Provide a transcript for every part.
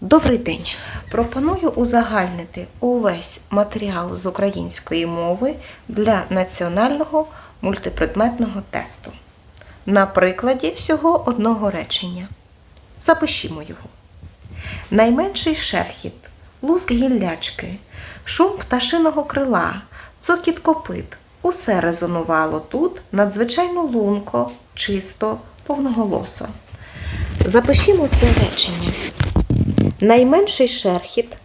Добрий день! Пропоную узагальнити увесь матеріал з української мови для національного мультипредметного тесту. На прикладі всього одного речення. Запишімо його. Найменший шерхіт, луск гіллячки, шум пташиного крила, цокіт копит. Усе резонувало тут надзвичайно лунко, чисто, повноголосо. Запишімо це речення. Найменший шерхіт.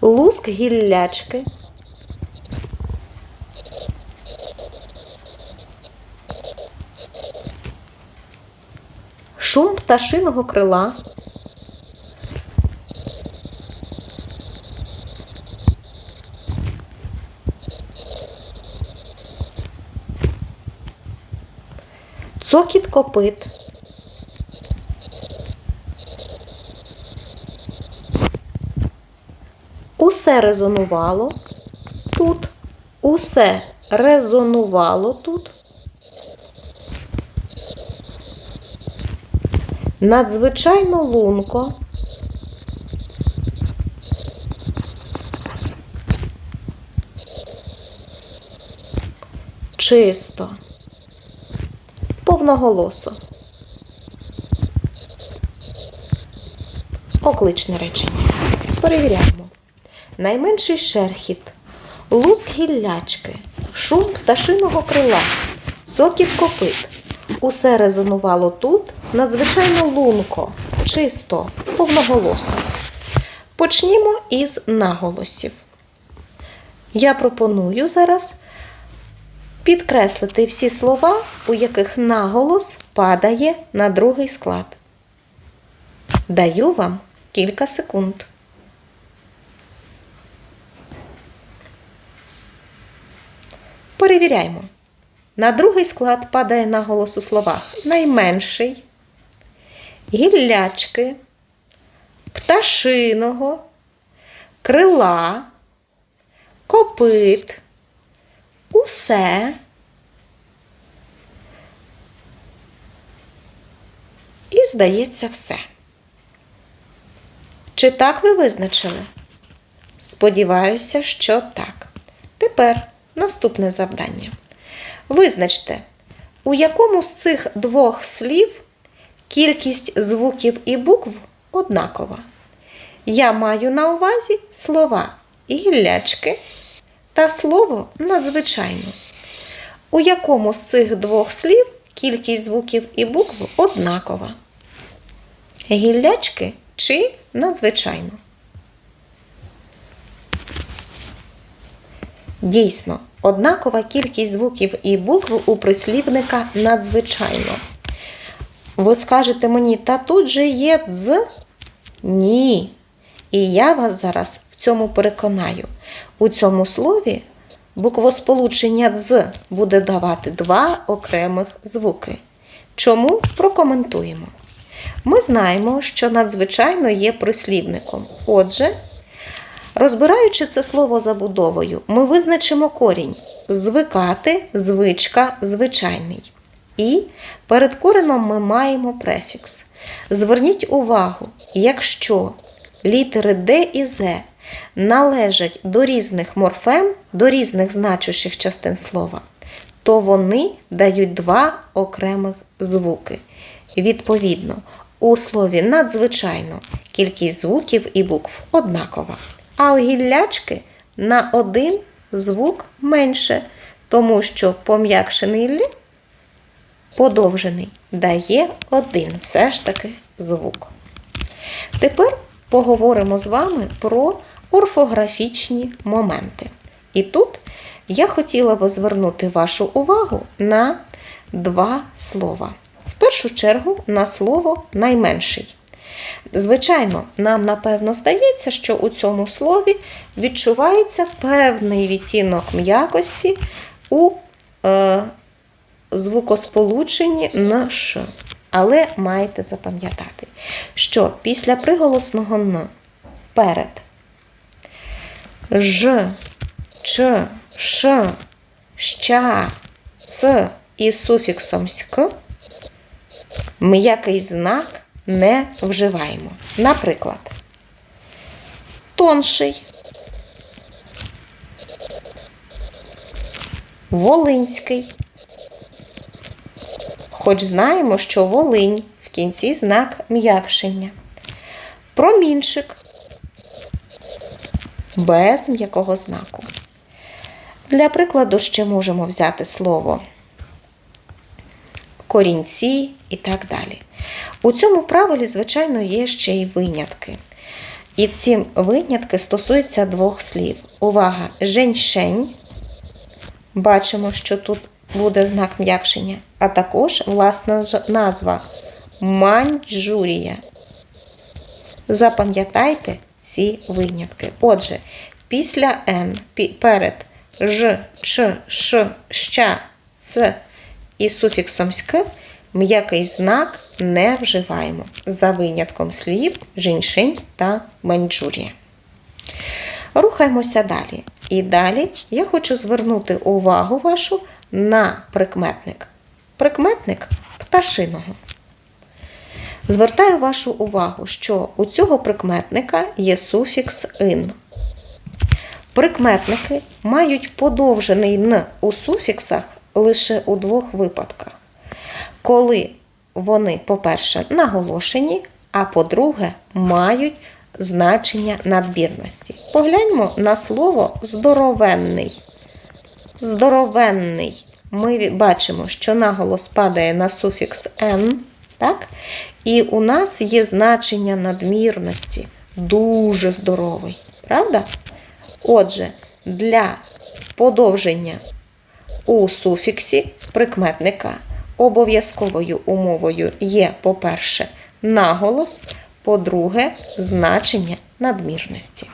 Луск гіллячки. Шум пташиного крила. Цокіт копит. Усе резонувало тут. Усе резонувало тут. Надзвичайно лунко. Чисто повноголосо. Окличне речення. Перевіряємо. Найменший шерхіт, луск гіллячки, шум пташиного крила, сокіт копит. Усе резонувало тут надзвичайно лунко, чисто, повноголосо. Почнімо із наголосів. Я пропоную зараз підкреслити всі слова, у яких наголос падає на другий склад. Даю вам кілька секунд. Перевіряємо. На другий склад падає наголос у словах найменший, гіллячки, пташиного, крила, копит усе. І, здається, все. Чи так ви визначили? Сподіваюся, що так. Тепер наступне завдання. Визначте, у якому з цих двох слів кількість звуків і букв однакова. Я маю на увазі слова гіллячки та слово надзвичайно. У якому з цих двох слів кількість звуків і букв однакова? Гіллячки чи надзвичайно? Дійсно, однакова кількість звуків і букв у прислівника надзвичайно. Ви скажете мені, та тут же є дз? Ні. І я вас зараз цьому переконаю. У цьому слові буквосполучення «дз» буде давати два окремих звуки. Чому прокоментуємо? Ми знаємо, що надзвичайно є прислівником. Отже, розбираючи це слово забудовою, ми визначимо корінь звикати, звичка, звичайний. І перед кореном ми маємо префікс. Зверніть увагу, якщо літери Д і З належать до різних морфем, до різних значущих частин слова, то вони дають два окремих звуки. Відповідно, у слові надзвичайно кількість звуків і букв однакова. А у гіллячки на один звук менше, тому що пом'якшений «л» подовжений дає один все ж таки звук. Тепер поговоримо з вами про орфографічні моменти. І тут я хотіла би звернути вашу увагу на два слова. В першу чергу на слово найменший. Звичайно, нам напевно здається, що у цьому слові відчувається певний відтінок м'якості у е, звукосполученні на «ш». Але маєте запам'ятати, що після приголосного Н перед Ж, ч, ш, ща, ц і суфіксом ськ м'який знак не вживаємо. Наприклад, тонший, волинський. Хоч знаємо, що волинь в кінці знак м'якшення. Промінчик без м'якого знаку. Для прикладу ще можемо взяти слово корінці і так далі. У цьому правилі, звичайно, є ще й винятки. І ці винятки стосуються двох слів. Увага! Женьшень. Бачимо, що тут буде знак м'якшення, а також власна назва Маньчжурія. Запам'ятайте ці винятки. Отже, після Н перед Ж, Ч, Ш, Ща, Ц і суфіксом ськ м'який знак не вживаємо за винятком слів Жіншень та Маньчжурія. Рухаємося далі. І далі я хочу звернути увагу вашу на прикметник. Прикметник пташиного. Звертаю вашу увагу, що у цього прикметника є суфікс ин. Прикметники мають подовжений н у суфіксах лише у двох випадках. Коли вони, по-перше, наголошені, а по-друге, мають значення надбірності. Погляньмо на слово здоровенний. Здоровенний. Ми бачимо, що наголос падає на суфікс «н», так? І у нас є значення надмірності. Дуже здоровий. Правда? Отже, для подовження у суфіксі прикметника обов'язковою умовою є, по-перше, наголос, по-друге, значення надмірності.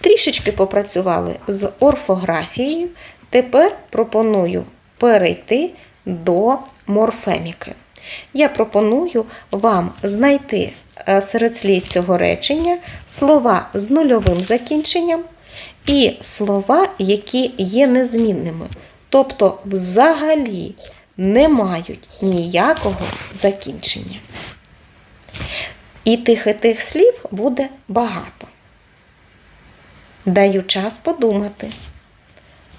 Трішечки попрацювали з орфографією. Тепер пропоную перейти до морфеміки. Я пропоную вам знайти е, серед слів цього речення слова з нульовим закінченням і слова, які є незмінними, тобто взагалі не мають ніякого закінчення. І тих і тих слів буде багато. Даю час подумати.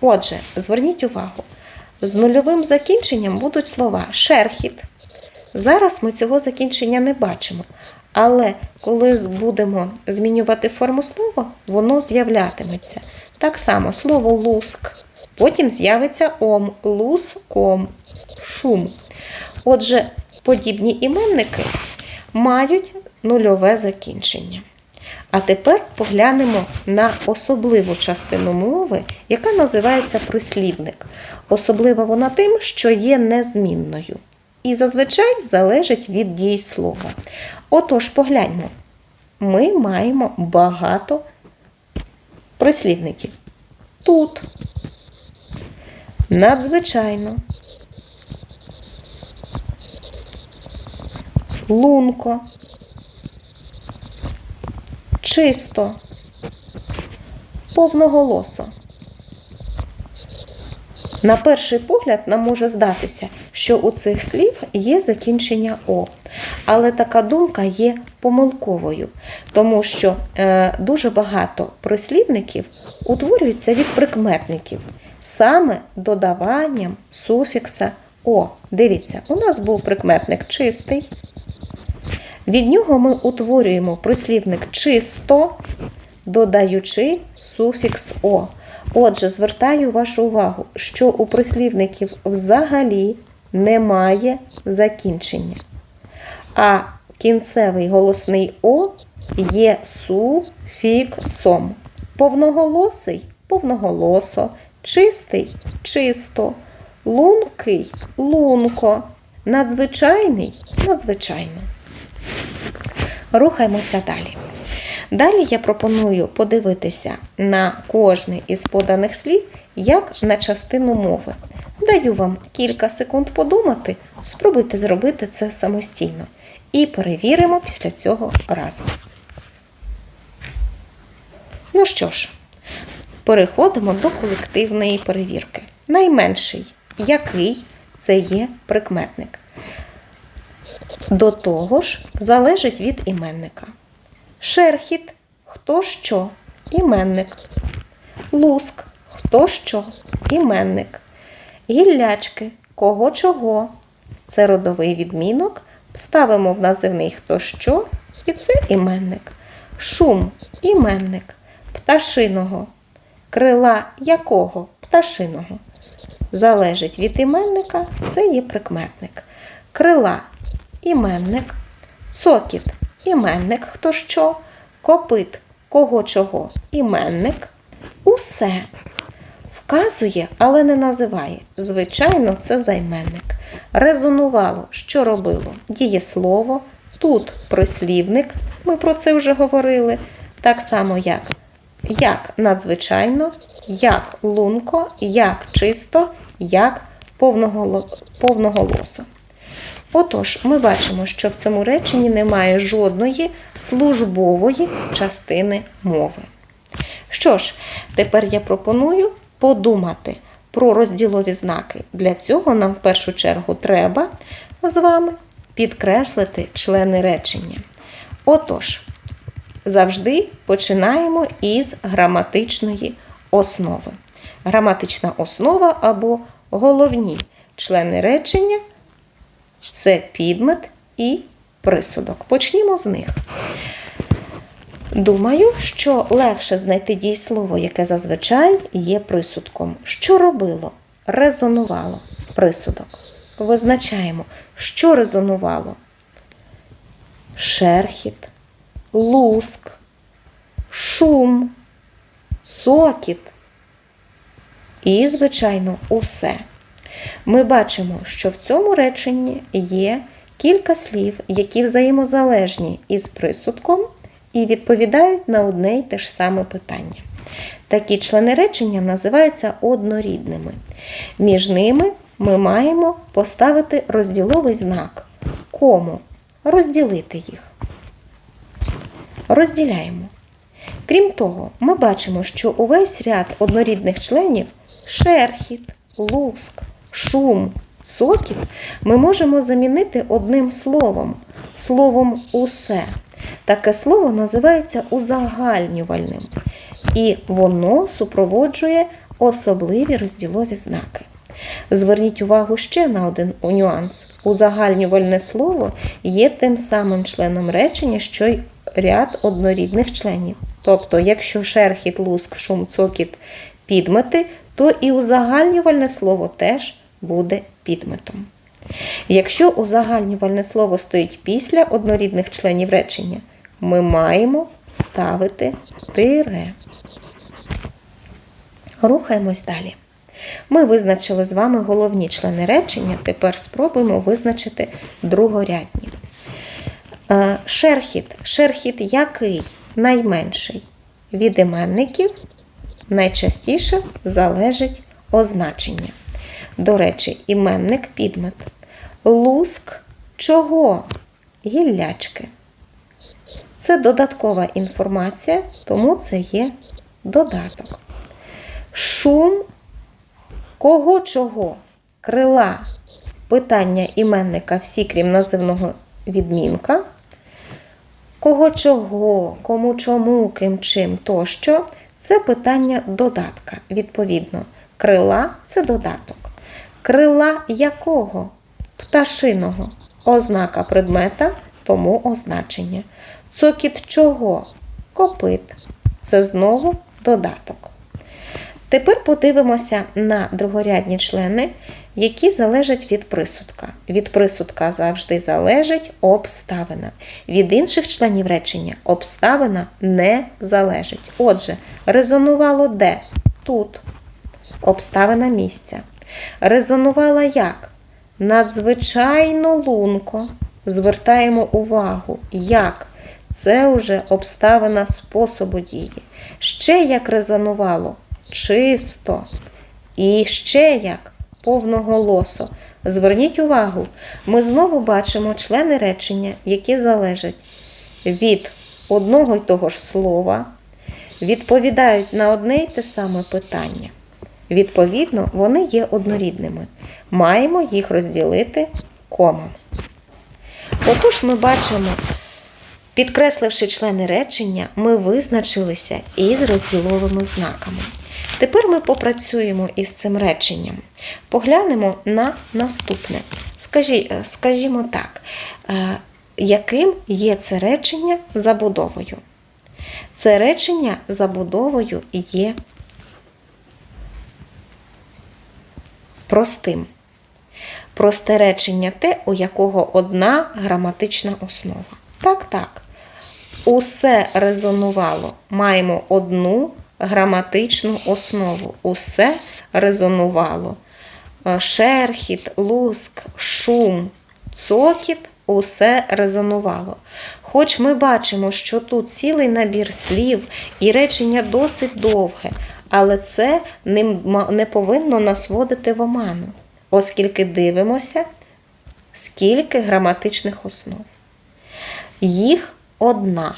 Отже, зверніть увагу, з нульовим закінченням будуть слова шерхіт. Зараз ми цього закінчення не бачимо, але коли будемо змінювати форму слова, воно з'являтиметься. Так само слово луск. Потім з'явиться ом, луском, шум. Отже, подібні іменники мають нульове закінчення. А тепер поглянемо на особливу частину мови, яка називається прислівник. Особлива вона тим, що є незмінною. І зазвичай залежить від дієслова. Отож, погляньмо, ми маємо багато прислівників. Тут надзвичайно, лунко, чисто, повноголосо. На перший погляд нам може здатися, що у цих слів є закінчення О. Але така думка є помилковою, тому що е, дуже багато прислівників утворюються від прикметників саме додаванням суфікса О. Дивіться, у нас був прикметник чистий. Від нього ми утворюємо прислівник чисто, додаючи суфікс О. Отже, звертаю вашу увагу, що у прислівників взагалі немає закінчення. А кінцевий голосний О є суфіксом. Повноголосий повноголосо, чистий чисто, лункий лунко, надзвичайний надзвичайно. Рухаємося далі. Далі я пропоную подивитися на кожне із поданих слів як на частину мови. Даю вам кілька секунд подумати, спробуйте зробити це самостійно. І перевіримо після цього разом. Ну що ж, Переходимо до колективної перевірки. Найменший, який це є прикметник. До того ж, залежить від іменника. Шерхіт хто що іменник. Луск хто що іменник. Гіллячки кого чого. Це родовий відмінок. Ставимо в називний хто що, і це іменник. Шум іменник. Пташиного. Крила якого пташиного. Залежить від іменника, це є прикметник. Крила іменник. Цокіт іменник хто що. Копит кого чого іменник. Усе вказує, але не називає. Звичайно, це займенник. Резонувало, що робило? Дієслово, тут прислівник, ми про це вже говорили. Так само, як як надзвичайно, як лунко, як чисто, як повноголосо. Отож, ми бачимо, що в цьому реченні немає жодної службової частини мови. Що ж, тепер я пропоную подумати про розділові знаки. Для цього нам в першу чергу треба з вами підкреслити члени речення. Отож, завжди починаємо із граматичної основи. Граматична основа або головні члени речення це підмет і присудок. Почнімо з них. Думаю, що легше знайти дієслово, яке зазвичай є присудком. Що робило? Резонувало присудок. Визначаємо, що резонувало. Шерхіт, луск, шум, сокіт і, звичайно, усе. Ми бачимо, що в цьому реченні є кілька слів, які взаємозалежні із присудком і відповідають на одне й те ж саме питання. Такі члени речення називаються однорідними. Між ними ми маємо поставити розділовий знак. Кому? Розділити їх. Розділяємо. Крім того, ми бачимо, що увесь ряд однорідних членів шерхіт, луск, шум, цокіт ми можемо замінити одним словом словом усе. Таке слово називається узагальнювальним, і воно супроводжує особливі розділові знаки. Зверніть увагу ще на один нюанс. Узагальнювальне слово є тим самим членом речення, що й ряд однорідних членів. Тобто, якщо шерхіт, луск, шум, цокіт підмети, то і узагальнювальне слово теж буде підметом. Якщо узагальнювальне слово стоїть після однорідних членів речення, ми маємо ставити тире. Рухаємось далі. Ми визначили з вами головні члени речення, тепер спробуємо визначити другорядні. Е, Шерхіт. Шерхіт який найменший від іменників найчастіше залежить означення. До речі, іменник підмет. Луск чого? Гіллячки. Це додаткова інформація, тому це є додаток. Шум кого чого? Крила. Питання іменника всі, крім називного відмінка. Кого чого, кому чому, ким чим тощо. Це питання додатка. Відповідно, крила це додаток. Крила якого? Пташиного. Ознака предмета, тому означення. Цокіт чого? Копит. Це знову додаток. Тепер подивимося на другорядні члени, які залежать від присудка. Від присудка завжди залежить обставина. Від інших членів речення обставина не залежить. Отже, резонувало де? Тут. Обставина місця. Резонувала як? Надзвичайно лунко. Звертаємо увагу, як це вже обставина способу дії. Ще як резонувало чисто. І ще як повноголосо. Зверніть увагу, ми знову бачимо члени речення, які залежать від одного й того ж слова, відповідають на одне й те саме питання. Відповідно, вони є однорідними. Маємо їх розділити комами. Отож, ми бачимо, підкресливши члени речення, ми визначилися із розділовими знаками. Тепер ми попрацюємо із цим реченням. Поглянемо на наступне. Скажі, е, скажімо так, е, яким є це речення забудовою? Це речення забудовою є простим. Просте речення те, у якого одна граматична основа. Так, так. Усе резонувало. Маємо одну граматичну основу. Усе резонувало. Е, Шерхіт, луск, шум, цокіт усе резонувало. Хоч ми бачимо, що тут цілий набір слів і речення досить довге, але це не, повинно нас вводити в оману, оскільки дивимося, скільки граматичних основ. Їх одна,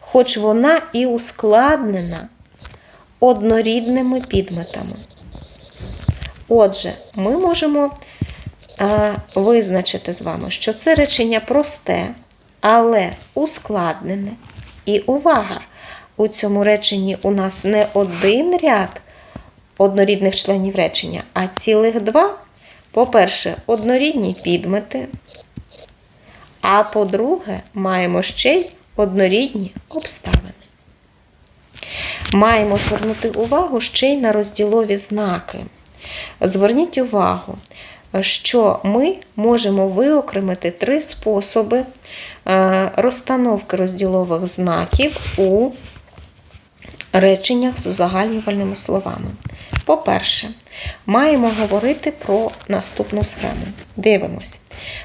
хоч вона і ускладнена однорідними підметами. Отже, ми можемо е, визначити з вами, що це речення просте, але ускладнене. І увага! У цьому реченні у нас не один ряд однорідних членів речення, а цілих два. По-перше, однорідні підмети. А по-друге, маємо ще й однорідні обставини. Маємо звернути увагу ще й на розділові знаки. Зверніть увагу, що ми можемо виокремити три способи е, розстановки розділових знаків у реченнях з узагальнювальними словами. По-перше, маємо говорити про наступну схему. Дивимось.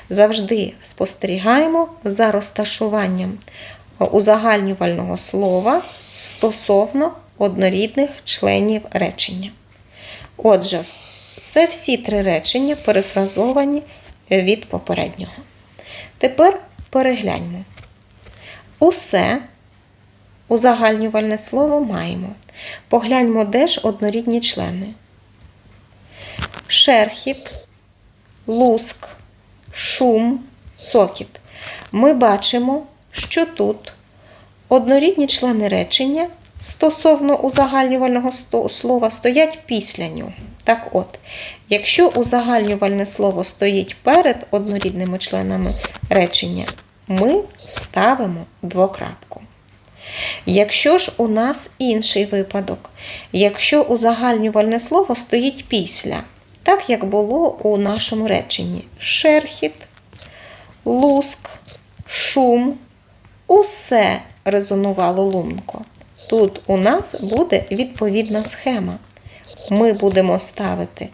Завжди спостерігаємо за розташуванням узагальнювального слова стосовно однорідних членів речення. Отже, це всі три речення перефразовані від попереднього. Тепер перегляньмо. Усе узагальнювальне слово маємо. Погляньмо, де ж однорідні члени. Шерхіт, луск, шум, сокіт. Ми бачимо, що тут однорідні члени речення стосовно узагальнювального слова стоять після нього. Так от, якщо узагальнювальне слово стоїть перед однорідними членами речення, ми ставимо двокрапку. Якщо ж у нас інший випадок, якщо узагальнювальне слово стоїть після, так як було у нашому реченні: шерхіт, луск, шум, усе резонувало лунко. Тут у нас буде відповідна схема. Ми будемо ставити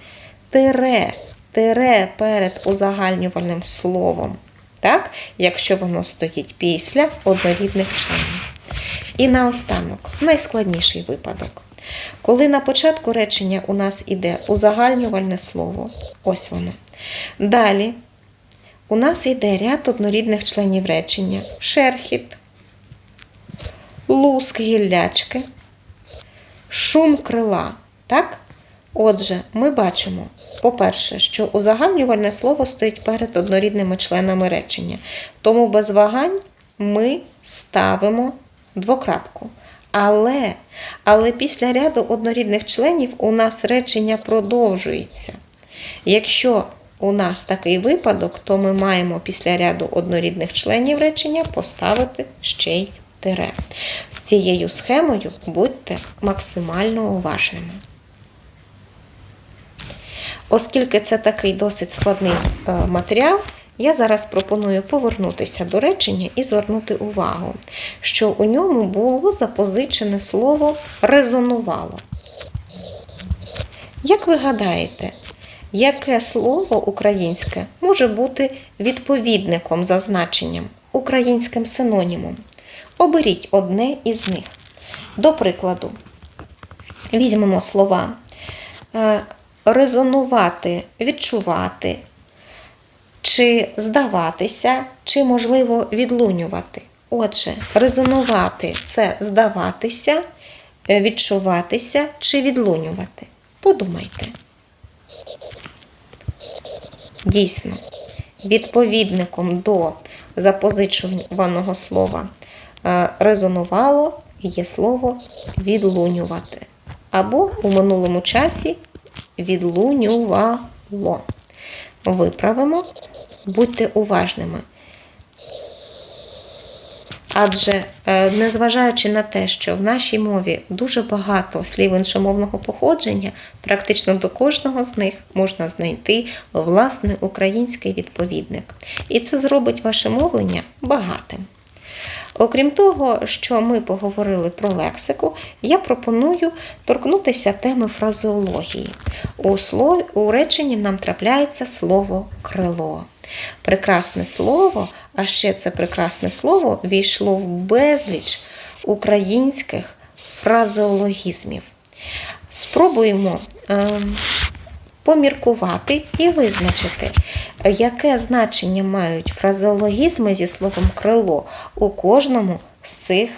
тире, тире перед узагальнювальним словом, так? якщо воно стоїть після однорідних членів. І наостанок, найскладніший випадок. Коли на початку речення у нас іде узагальнювальне слово, ось воно. Далі у нас йде ряд однорідних членів речення: шерхіт, луск гіллячки, шум крила. Так? Отже, ми бачимо, по-перше, що узагальнювальне слово стоїть перед однорідними членами речення. Тому без вагань ми ставимо двокрапку. Але, але після ряду однорідних членів у нас речення продовжується. Якщо у нас такий випадок, то ми маємо після ряду однорідних членів речення поставити ще й тире. З цією схемою будьте максимально уважними. Оскільки це такий досить складний е, матеріал, я зараз пропоную повернутися до речення і звернути увагу, що у ньому було запозичене слово резонувало. Як ви гадаєте, яке слово українське може бути відповідником за значенням, українським синонімом? Оберіть одне із них. До прикладу, візьмемо слова е, резонувати, відчувати, чи здаватися, чи, можливо, відлунювати. Отже, резонувати це здаватися, е, відчуватися чи відлунювати? Подумайте. Дійсно, відповідником до запозичуваного слова е, резонувало є слово відлунювати. Або у минулому часі відлунювало. Виправимо, будьте уважними. Адже, е, незважаючи на те, що в нашій мові дуже багато слів іншомовного походження, практично до кожного з них можна знайти власний український відповідник. І це зробить ваше мовлення багатим. Окрім того, що ми поговорили про лексику, я пропоную торкнутися теми фразеології. У, слові, у реченні нам трапляється слово крило. Прекрасне слово, а ще це прекрасне слово війшло в безліч українських фразеологізмів. Спробуємо е, поміркувати і визначити, яке значення мають фразеологізми зі словом крило у кожному з цих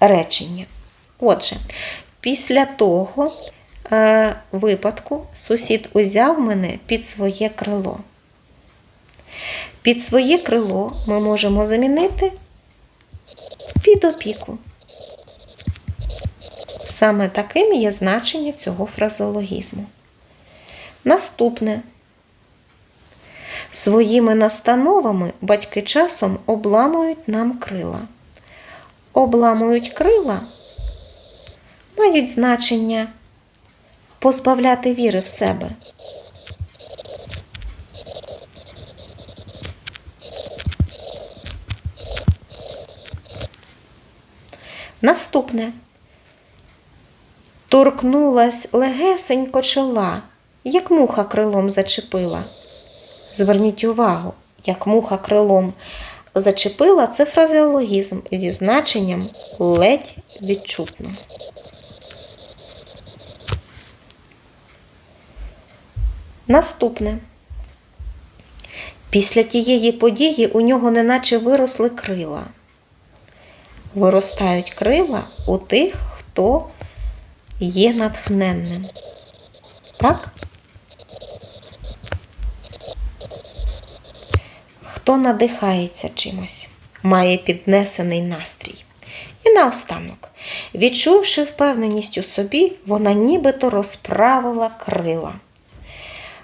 речень. Отже, після того е, випадку сусід узяв мене під своє крило. Під своє крило ми можемо замінити під опіку. Саме таким є значення цього фразеологізму. Наступне. Своїми настановами батьки часом обламують нам крила. Обламують крила мають значення позбавляти віри в себе. Наступне. Торкнулась легесенько чола, як муха крилом зачепила. Зверніть увагу, як муха крилом зачепила це фразеологізм зі значенням ледь відчутно. Наступне. Після тієї події у нього неначе виросли крила. Виростають крила у тих, хто є натхненним. Так? Хто надихається чимось, має піднесений настрій. І наостанок, відчувши впевненість у собі, вона нібито розправила крила.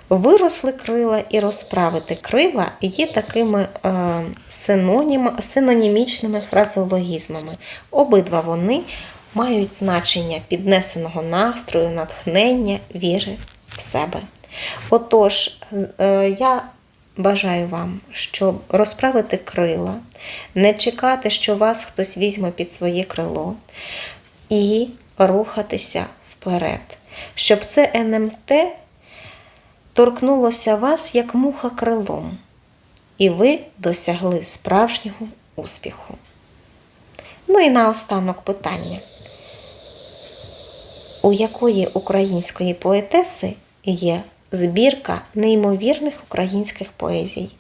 Виросли крила і розправити крила є такими е, синонім, синонімічними фразеологізмами. Обидва вони мають значення піднесеного настрою, натхнення, віри в себе. Отож, е, я бажаю вам, щоб розправити крила, не чекати, що вас хтось візьме під своє крило, і рухатися вперед. Щоб це НМТ торкнулося вас як муха крилом, і ви досягли справжнього успіху. Ну і наостанок питання. У якої української поетеси є збірка неймовірних українських поезій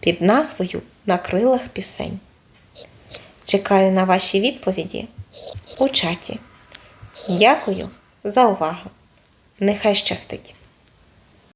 під назвою На крилах пісень? Чекаю на ваші відповіді у чаті. Дякую за увагу. Нехай щастить!